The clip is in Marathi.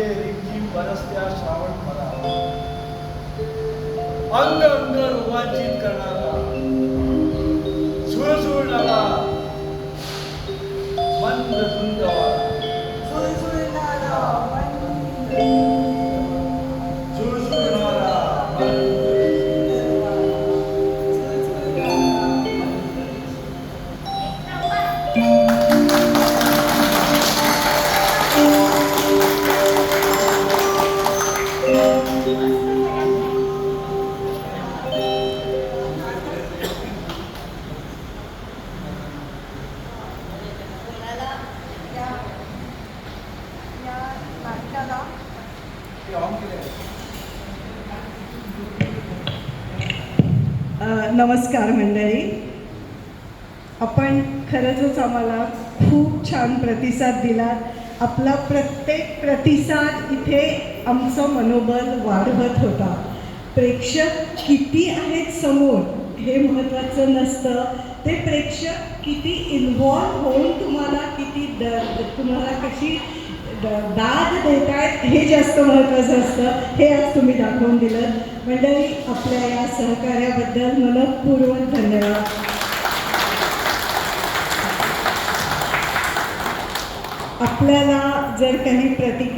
जे रिमझिम बरसत्या श्रावण मला अंग अंग रोमांचित करणारा. सुळसुळणारा मंद धुंद नमस्कार मंडळी. आपण खरंच आम्हाला खूप छान प्रतिसाद दिला आपला प्रत्येक प्रतिसाद इथे आमचं मनोबल वाढवत होता. प्रेक्षक किती आहेत समोर हे महत्त्वाचं नसतं. ते प्रेक्षक किती इन्व्हॉल्व होऊन तुम्हाला किती द तुम्हाला कशी द- दाद देत आहेत हे जास्त महत्त्वाचं असतं. हे आज तुम्ही दाखवून दिलं मंडळी आपल्या या सहकार्याबद्दल मनपूर्वक धन्यवाद. आपल्याला जर काही प्रतिक्रिया